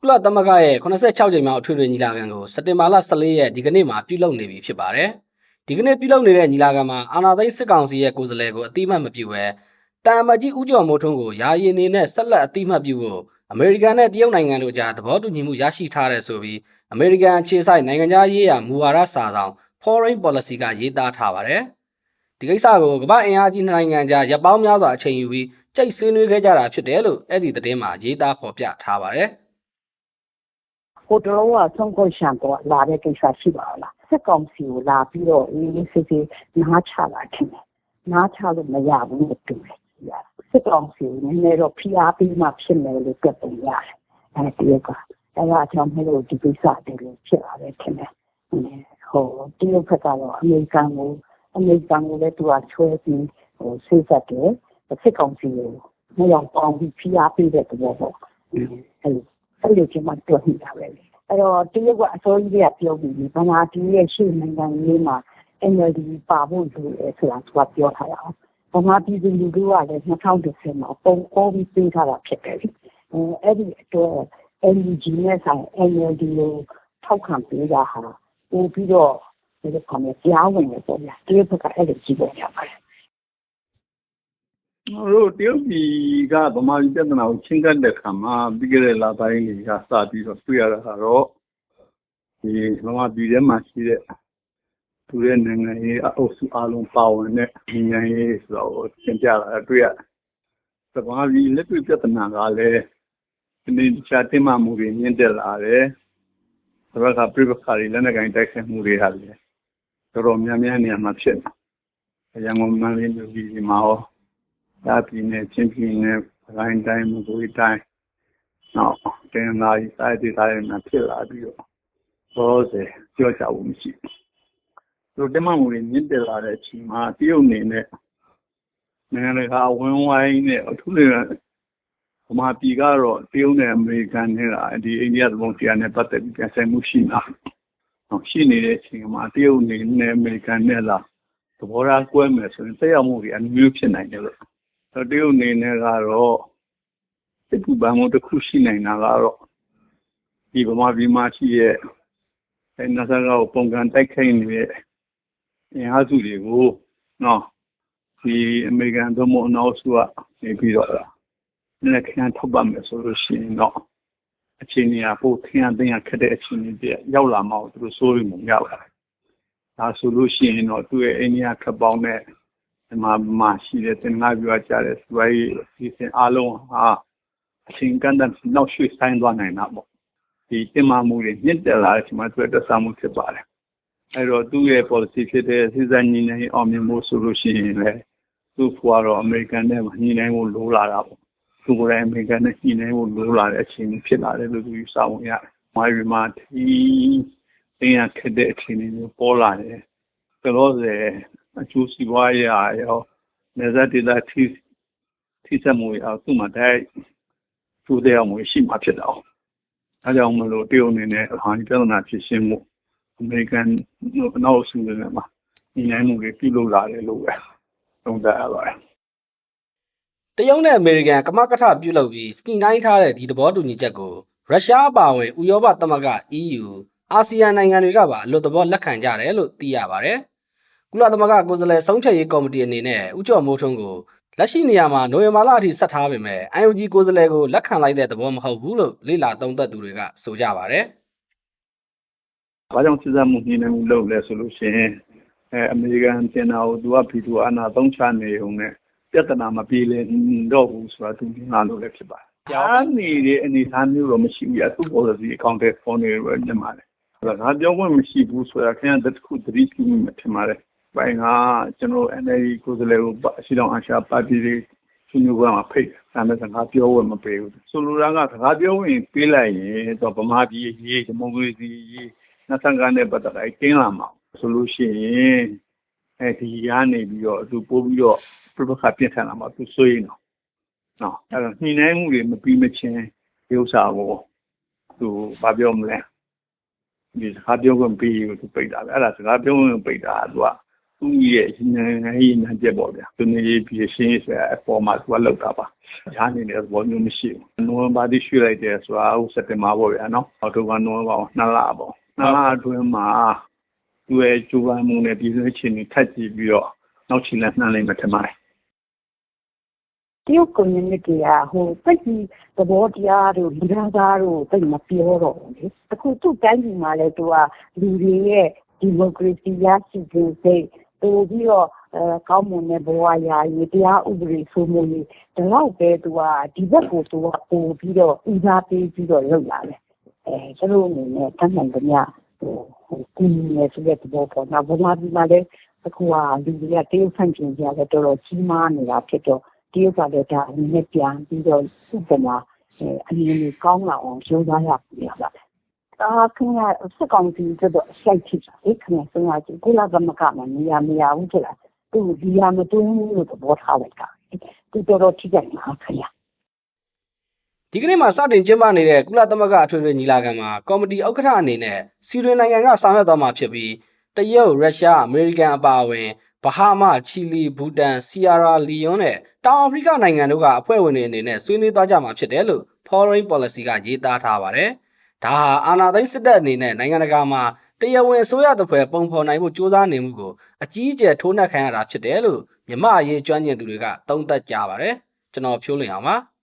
ကုလသမဂ္ဂရဲ့86ကြိမ်မြောက်အထွေထွေညီလာခံကိုစက်တင်ဘာလ14ရက်ဒီကနေ့မှာပြုလုပ်နေပြီဖြစ်ပါတယ်။ဒီကနေ့ပြုလုပ်နေတဲ့ညီလာခံမှာအာဏာသိမ်းစစ်ကောင်စီရဲ့ကိုယ်စားလှယ်ကိုအတိအမှတ်မပြုဘဲတာအမတ်ကြီးဦးကျော်မိုးထွန်းကိုယာယီအနေနဲ့ဆက်လက်အတိအမှတ်ပြုဖို့အမေရိကန်နဲ့တရုတ်နိုင်ငံတို့ကြားသဘောတူညီမှုရရှိထားတဲ့ဆိုပြီးအမေရိကန်အခြေစိုက်နိုင်ငံခြားရေးရာမူဝါဒစာဆောင် Foreign Policy ကရေးသားထားပါတယ်။ဒီကိစ္စကိုကမ္ဘာအင်အားကြီးနိုင်ငံကြားရပ်ပေါင်းများစွာအချိန်ယူပြီးကြိတ်ဆွေးနွေးခဲ့ကြတာဖြစ်တယ်လို့အဲ့ဒီသတင်းမှာရေးသားဖော်ပြထားပါတယ်။ ကိုတလုံးကဆုံးခွင့်ရှံတော့လာတဲ့ကိစ္စရှိပါလားစစ်ကောင်စီကိုလာပြီးတော့အေးအေးဆေးဆေးနားချတာထင်တယ်နားချလို့မရဘူးလို့တူတယ်ရစစ်ကောင်စီကိုနည်းနည်းတော့ဖိအားပေးမှဖြစ်မယ်လို့ပြပုံရတယ်အဲဒီကအဲဒါကြောင့်မလို့ဒီကိစ္စတွေလို့ဖြစ်လာတယ်ထင်တယ်ဟိုတရုတ်ဘက်ကတော့အမေရိကန်ကိုအမေရိကန်ကိုလည်းသူကချွဲပြီးဟိုဆေးဆက်တယ်စစ်ကောင်စီကိုမရောက်ပေါင်းပြီးဖိအားပေးတဲ့သဘောပေါ့အဲ အဲ့လိုချင်းမှတွေ့နေတာပဲလေအဲ့တော့တရုတ်ကအစိုးရကပြောပြီးဗမာပြည်ရဲ့ရှေ့နိုင်ငံရေးမှာ NLD ပါဖို့လိုတယ်ဆိုတာသူကပြောထားတာဗမာပြည်သူလူထုကလည်း2010မှာပုံပေါ်ပြီးပေးထားတာဖြစ်တယ်လေအဲ့ဒီအတွက် NUG နဲ့ဆိုင် NLD ကိုထောက်ခံပေးတာဟာပို့ပြီးတော့ဒီလိုကောင်ကြားဝင်နေပေါ့ဗျာတရုတ်ဘက်ကအဲ့လိုကြည့်ပေါ်ရပါတယ် တို့တရုတ်ပြည်ကဗမာပြည်ပြဿနာကိုချင်းကပ်တဲ့ခါမှာပြီးခဲ့တဲ့လပိုင်းတွေကစပြီးတော့တွေ့ရတာကတော့ဒီဗမာပြည်ထဲမှာရှိတဲ့သူရဲ့နိုင်ငံရေးအုပ်စုအလုံးပါဝင်တဲ့နိုင်ငံရေးဆိုတော့သင်ပြတာတွေ့ရတယ်။ဗမာပြည်လက်တွေ့ပြဿနာကလည်းဒီနေ့ချာတင်မှမှုတွေမြင့်တက်လာတယ်။ဒါကပြိပခါတွေလက်နက်ကိုင်တိုက်ခိုက်မှုတွေဟာလည်းတော်တော်များများနေရာမှာဖြစ်တယ်။ရန်ကုန်မန္တလေးမြို့ကြီးမှာဟော ဒါပြည်နယ်ချင်းပြည်နယ်ရိုင်းတိုင်းမကွေးတိုင်းနောက်တင်လာရေးစာရေးတိုင်းမှာဖြစ်လာပြီးတော့ဘောစေကြောချဖို့မရှိဘူးတို့တမမှုတွေမြင့်တက်လာတဲ့အချိန်မှာတရုတ်နေနဲ့နိုင်ငံတကာဝင်းဝိုင်းနဲ့အထူးသဖြင့်ဗမာပြည်ကတော့တရုတ်နဲ့အမေရိကန်နဲ့ဒီအိန္ဒိယသဘောတရားနဲ့ပတ်သက်ပြီးပြန်ဆိုင်မှုရှိနေတာဟုတ်ရှိနေတဲ့အချိန်မှာတရုတ်နေနဲ့အမေရိကန်နဲ့လာသဘောထားကွဲမယ်ဆိုရင်တက်ရောက်မှုတွေအမျိုးဖြစ်နိုင်တယ်လို့ တရုတ်အနေနဲ့ကတော့စစ်ပူပန်မှုတစ်ခုရှိနိုင်တာကတော့ဒီဗမာပြည်မှာရှိရဲ့အဲနာဆာကကိုပုံကန်တိုက်ခိုက်နေတဲ့အင်အားစုတွေကိုနော်ဒီအမေရိကန်သမုံနောက်စုကနေပြီးတော့လက်ခံထောက်ပံ့မယ်ဆိုလို့ရှိရင်တော့အချိန်ကြီးပိုခင်းအသိရခက်တဲ့အချိန်ကြီးရောက်လာမှသူတို့စိုးရိမ်မှုရပါတယ်ဒါဆိုလို့ရှိရင်တော့သူ့ရဲ့အိန္ဒိယခပ်ပေါင်းတဲ့ ဒီမှာမှာရှိတဲ့သင်္ဃာပြောကြတဲ့စွဲဒီစင်အားလုံးဟာအချိန်ကန်တဲ့နောက်ရွှေ့ဆိုင်သွားနိုင်တာပေါ့ဒီတင်မာမှုတွေမြင့်တက်လာတဲ့အချိန်မှာသူ့တက်ဆမှုဖြစ်ပါတယ်အဲတော့သူ့ရဲ့ policy ဖြစ်တဲ့စီစံညီနေအောင်မြင်မှုဆိုလို့ရှိရင်လည်းသူ့ဖွာတော့အမေရိကန်နဲ့ညီနိုင်ဖို့လိုလာတာပေါ့သူကိုယ်တိုင်အမေရိကန်နဲ့ညီနိုင်ဖို့လိုလာတဲ့အချိန်ဖြစ်လာတယ်လို့သူယူဆဝင်ရတယ်။မိုင်းရီမာတီတင်ရခက်တဲ့အချိန်တွေပေါ်လာတယ်။ဒါလို့ဆို အကျိုးစီးပွားရရောနေဇတ်ဒေတာထိထိစမှုရသူ့မှာတိုက်သူ့တဲ့အောင်ရှိမှဖြစ်တော့အဲကြောင့်မလို့တရုတ်အနေနဲ့ဟာဒီပြဿနာဖြစ်ရှင်းမှုအမေရိကန်နောက်ဆူနေမှာညီနိုင်မှုတွေပြုလုပ်လာတယ်လို့ပဲသုံးသပ်ရပါတယ်တရုတ်နဲ့အမေရိကန်ကမကထပြုလုပ်ပြီးစကင်တိုင်းထားတဲ့ဒီသဘောတူညီချက်ကိုရုရှားအပါအဝင်ဥရောပသမဂ္ဂ EU အာဆီယံနိုင်ငံတွေကပါအလွတ်သဘောလက်ခံကြတယ်လို့သိရပါတယ်။ ကုလသမဂ္ဂကိုယ်စားလှယ်ဆုံးဖြတ်ရေးကော်မတီအနေနဲ့ဥကြော်မိုးထွန်းကိုလက်ရှိနေရာမှာနိုဝင်ဘာလအထိဆက်ထားပေမဲ့ IOG ကိုယ်စားလှယ်ကိုလက်ခံလိုက်တဲ့သဘောမဟုတ်ဘူးလို့လေ့လာသုံးသပ်သူတွေကဆိုကြပါတယ်။ဘာကြောင့်စစ်စားမှုညှိနှိုင်းမှုလုပ်လဲဆိုလို့ရှိရင်အဲအမေရိကန်တင်တာကိုသူကဖီတူအာနာသုံးချနေုံနဲ့ပြဿနာမပြေလည်တော့ဘူးဆိုတာသူမြင်လာလို့လည်းဖြစ်ပါတယ်။ကြားနေတဲ့အနေအထားမျိုးတော့မရှိဘူး။သူ့ policy account ဖုန်းတွေပဲညမှာတယ်။ဒါကပြောခွင့်မရှိဘူးဆိုတာခင်ဗျာတခုသတိပြုမိမှထင်ပါတယ်။ ဘိုင်းကကျွန်တော် NLD ကိုယ်စားလှယ်ကိုအရှိတော်အရှာပါတီတွေဆွေးနွေးပွဲမှာဖိတ်ဒါမဲ့စကားပြောဝင်မပေးဘူး။ဆိုလိုတာကစကားပြောဝင်ပေးလိုက်ရင်တော့ဗမာပြည်ရေးဒီမိုကရေစီရေးနှစ်ဆန်ကနေပတ်သက်လိုက်တင်းလာမှာဆိုလို့ရှိရင်အဲဒီကနေပြီးတော့သူပို့ပြီးတော့ပြပခါပြင်းထန်လာမှာသူစိုးရင်တော့နော်အဲ့တော့ညှိနှိုင်းမှုတွေမပြီးမချင်းဒီဥစ္စာကိုသူဘာပြောမလဲဒီစကားပြောခွင့်ပြီးသူပိတ်တာပဲအဲ့ဒါစကားပြောခွင့်ပိတ်တာကသူက သူ့ရဲ့နိုင်ငံရေးနာကျက်ပေါ့ဗျာသူနေပြီးရှင်းရေးဆိုအပေါ်မှာသူကလောက်တာပါဈာနေတဲ့ဘောမျိုးမရှိဘူးနိုဝင်ဘာတိရွှေ့လိုက်တယ်ဆိုတာဟုတ်စက်တင်ဘာပေါ့ဗျာနော်အော်တိုဘာနိုဝင်ဘာနှစ်လပေါ့နှစ်လအတွင်းမှာသူ့ရဲ့ကျူပန်မှုနဲ့ပြည်သူ့ချင်းတွေထပ်ကြည့်ပြီးတော့နောက်ချီလက်နှမ်းလိုက်မှထင်ပါတယ်တရုတ် community ကဟိုပိတ်ပြီးသဘောတရားတို့လူသားသားတို့သိမပြောတော့ဘူးလေအခုသူ့တိုင်းပြည်မှာလည်းသူကလူတွေရဲ့ democracy ရရှိခြင်းစိတ် ပို့ပြီးတော့အဲကောင်းမွန်တဲ့ဘဝရာရေးတရားဥပဒေစိုးမိုးရေးဒီလောက်ပဲသူကဒီဘက်ကိုသူကပို့ပြီးတော့ဦးစားပေးပြီးတော့လုပ်လာတယ်အဲသူတို့အနေနဲ့တတ်နိုင်ကြမြဟိုဟိုကုညီနေဆိုတဲ့သဘောပေါ့နော်ဘဝဒီမှာလည်းအခုကလူတွေကတရုတ်ဆန့်ကျင်ကြတယ်တော်တော်ကြီးမားနေတာဖြစ်တော့တရုတ်ကလည်းဒါအနေနဲ့ပြန်ပြီးတော့စုပေါ်မှာအဲအမြင်ကြီးကောင်းလာအောင်ကြိုးစားရပြရပါ တယ်။ဒါခင်ဗျာစက်ကောင်စီကတော့စိုက်ချစ်တယ်ခင်ဗျာစဉ်းစားကြည့်ကိုလာကမကမနေရမရဘူးကြလားသူဒီရမတွင်းဘူးလို့သဘောထားလိုက်တာ။သူတော်တော်ထိကြိုက်မှာခင်ဗျာဒီကနေ့မှာစတင်ကျင်းပနေတဲ့ကုလသမဂ္ဂအထွေထွေညီလာခံမှာကော်မတီဥက္ကဋ္ဌအနေနဲ့စီရီနိုင်ငံကဆောင်ရွက်သွားမှာဖြစ်ပြီးတရုတ်ရုရှားအမေရိကန်အပါအဝင်ဘဟာမချီလီဘူတန်ဆီယာရာလီယွန်းနဲ့တောင်အာဖရိကနိုင်ငံတို့ကအဖွဲ့ဝင်တွေအနေနဲ့ဆွေးနွေးသွားကြမှာဖြစ်တယ်လို့ Foreign Policy ကရေးသားထားပါတယ်။ ဒါဟာအာဏာသိမ်းစစ်တပ်အနေနဲ့နိုင်ငံတကာမှာတရားဝင်အစိုးရတပွဲပုံဖော်နိုင်ဖို့ကြိုးစားနေမှုကိုအကြီးအကျယ်ထိုးနှက်ခံရတာဖြစ်တယ်လို့မြမအရေးကျွမ်းကျင်သူတွေကသုံးသပ်ကြပါတယ်။ကျွန်တော်ဖြိုးလင်အောင်ပါ။